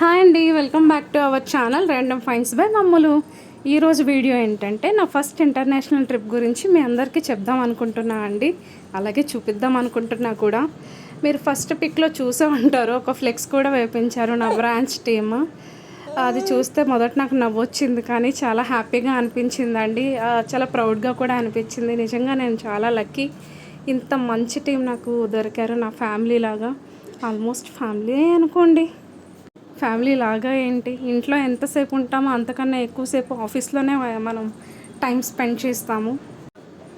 Hi అండి welcome back to our channel random finds by మమ్మలు. ఈరోజు video ఏంటంటే నా ఫస్ట్ ఇంటర్నేషనల్ ట్రిప్ గురించి మీ అందరికీ చెప్దాం అనుకుంటున్నా అండి. అలాగే చూపిద్దాం అనుకుంటున్నా కూడా. మీరు ఫస్ట్ పిక్లో చూసే ఉంటారు ఒక ఫ్లెక్స్ కూడా వేపించారు నా బ్రాంచ్ టీమ్. అది చూస్తే మొదట నాకు నవ్వొచ్చింది కానీ చాలా హ్యాపీగా అనిపించిందండి. చాలా ప్రౌడ్గా కూడా అనిపించింది. నిజంగా నేను చాలా లక్కీ. ఇంత మంచి టీం నాకు దొరికారు నా ఫ్యామిలీ లాగా ఆల్మోస్ట్ ఫ్యామిలీ అనుకోండి. ఫ్యామిలీ లాగా ఏంటి? ఇంట్లో ఎంతసేపు ఉంటామో అంతకన్నా ఎక్కువసేపు ఆఫీస్లోనే మనం టైం స్పెండ్ చేస్తాము.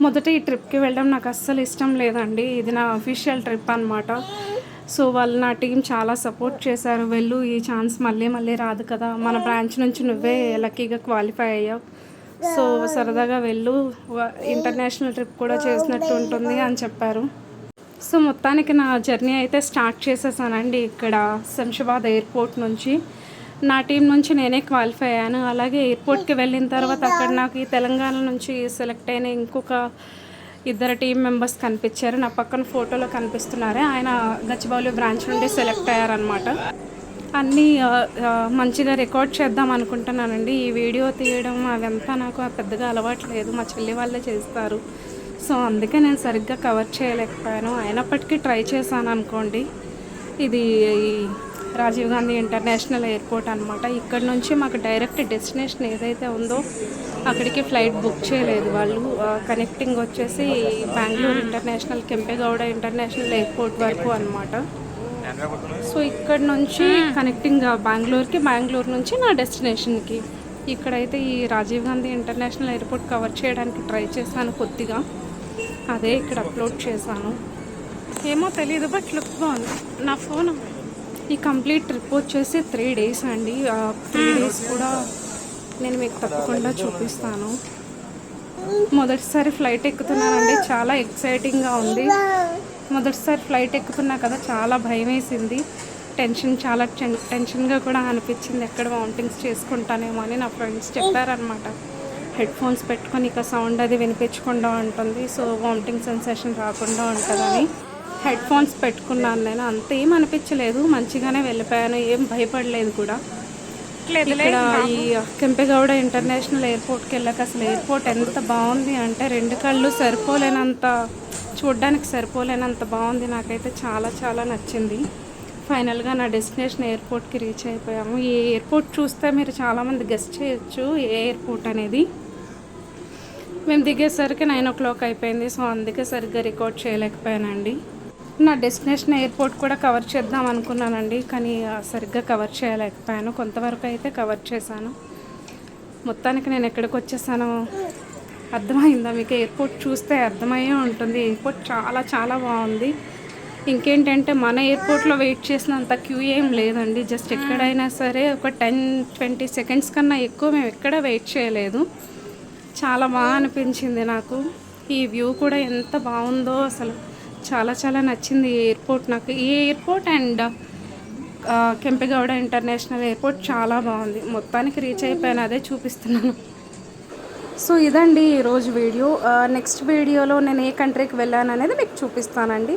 మొదట ఈ ట్రిప్కి వెళ్ళడం నాకు అస్సలు ఇష్టం లేదండి. ఇది నా అఫీషియల్ ట్రిప్ అనమాట సో వాళ్ళు నా టీం చాలా సపోర్ట్ చేశారు. వెళ్ళు ఈ ఛాన్స్ మళ్ళీ మళ్ళీ రాదు కదా. మన బ్రాంచ్ నుంచి నువ్వే లక్కీగా క్వాలిఫై అయ్యావు. సో సరదాగా వెళ్ళు. వ- ఇంటర్నేషనల్ ట్రిప్ కూడా చేసినట్టు ఉంటుంది అని చెప్పారు. సో మొత్తానికి నా జర్నీ అయితే స్టార్ట్ చేసేసానండి ఇక్కడ శంషాబాద్ ఎయిర్పోర్ట్ నుంచి. నా టీం నుంచి నేనే క్వాలిఫై అయ్యాను. అలాగే ఎయిర్పోర్ట్కి వెళ్ళిన తర్వాత అక్కడ నాకు ఈ తెలంగాణ నుంచి సెలెక్ట్ అయిన ఇంకొక ఇద్దరు టీం మెంబర్స్ కనిపించారు. నా పక్కన ఫోటోలో కనిపిస్తున్నారే. ఆయన గచ్చిబౌలి బ్రాంచ్ నుండి సెలెక్ట్ అయ్యారనమాట అన్నీ మంచిగా రికార్డ్ చేద్దాం అనుకుంటున్నానండి. ఈ వీడియో తీయడం అదంతా నాకు పెద్దగా అలవాటు లేదు. మా చెల్లి వాళ్ళే చేస్తారు. సో అందుకే నేను సరిగ్గా కవర్ చేయలేకపోయాను. అయినప్పటికీ ట్రై చేశాను అనుకోండి. ఇది ఈ రాజీవ్ గాంధీ ఇంటర్నేషనల్ ఎయిర్పోర్ట్ అనమాట ఇక్కడ నుంచి మాకు డైరెక్ట్ డెస్టినేషన్ ఏదైతే ఉందో అక్కడికి ఫ్లైట్ బుక్ చేయలేదు వాళ్ళు. కనెక్టింగ్ వచ్చేసి Bengaluru international Kempegowda international airport వరకు అనమాట సో ఇక్కడ నుంచి కనెక్టింగ్ బెంగళూరుకి బెంగళూరు నుంచి నా డెస్టినేషన్కి. ఇక్కడైతే ఈ Rajiv Gandhi international airport cover చేయడానికి ట్రై చేశాను కొద్దిగా. అదే ఇక్కడ అప్లోడ్ చేశాను. ఏమో తెలియదు బట్ లుక్ బాగుంది. నా ఫోన్ ఈ కంప్లీట్ ట్రిప్ వచ్చేసి త్రీ డేస్ అండి. త్రీ డేస్ కూడా నేను మీకు తప్పకుండా చూపిస్తాను. మొదటిసారి ఫ్లైట్ ఎక్కుతున్నానండి. చాలా ఎక్సైటింగ్గా ఉంది. మొదటిసారి ఫ్లైట్ ఎక్కుతున్నా కదా చాలా భయం వేసింది. టెన్షన్ చాలా టెన్ టెన్షన్గా కూడా అనిపించింది. ఎక్కడ వామిటింగ్స్ చేసుకుంటానేమో అని నా ఫ్రెండ్స్ చెప్పారనమాట హెడ్ ఫోన్స్ పెట్టుకొని ఇక సౌండ్ అది వినిపించకుండా ఉంటుంది. సో వామిటింగ్ సెన్సేషన్ రాకుండా ఉంటుందని హెడ్ ఫోన్స్ పెట్టుకున్నాను నేను. అంతేం అనిపించలేదు. మంచిగానే వెళ్ళిపోయాను. ఏం భయపడలేదు కూడా. ఇక్కడ ఈ కెంపెగౌడ ఇంటర్నేషనల్ ఎయిర్పోర్ట్కి వెళ్ళాక అసలు ఎయిర్పోర్ట్ ఎంత బాగుంది అంటే రెండు కళ్ళు సరిపోలేనంత చూడడానికి సరిపోలేనంత బాగుంది. నాకైతే చాలా చాలా నచ్చింది. ఫైనల్గా నా డెస్టినేషన్ ఎయిర్పోర్ట్కి రీచ్ అయిపోయాము. ఈ ఎయిర్పోర్ట్ చూస్తే మీరు చాలామంది గెస్ట్ చేయొచ్చు ఏ ఎయిర్పోర్ట్ అనేది. మేము దిగేసరికి నైన్ ఓ క్లాక్ అయిపోయింది సో అందుకే సరిగ్గా రికార్డ్ చేయలేకపోయానండి. నా డెస్టినేషన్ ఎయిర్పోర్ట్ కూడా కవర్ చేద్దాం అనుకున్నానండి కానీ సరిగ్గా కవర్ చేయలేకపోయాను. కొంతవరకు అయితే కవర్ చేశాను. మొత్తానికి నేను ఎక్కడికి వచ్చేసానో అర్థమైందా? మీకు ఎయిర్పోర్ట్ చూస్తే అర్థమయ్యే ఉంటుంది. ఎయిర్పోర్ట్ చాలా చాలా బాగుంది. ఇంకేంటంటే మన ఎయిర్పోర్ట్లో వెయిట్ చేసినంత క్యూ ఏం లేదండి. జస్ట్ ఎక్కడైనా సరే ఒక టెన్ ట్వంటీ సెకండ్స్ కన్నా ఎక్కువ మేము ఎక్కడ వెయిట్ చేయలేదు. చాలా బాగా అనిపించింది నాకు. ఈ వ్యూ కూడా ఎంత బాగుందో అసలు. చాలా చాలా నచ్చింది ఈ ఎయిర్పోర్ట్ నాకు. ఈ airport and Kempegowda international airport చాలా బాగుంది. మొత్తానికి రీచ్ అయిపోయాను అదే చూపిస్తున్నాను. సో ఇదండి ఈరోజు వీడియో. నెక్స్ట్ వీడియోలో నేను ఏ కంట్రీకి వెళ్ళాను అనేది మీకు చూపిస్తానండి.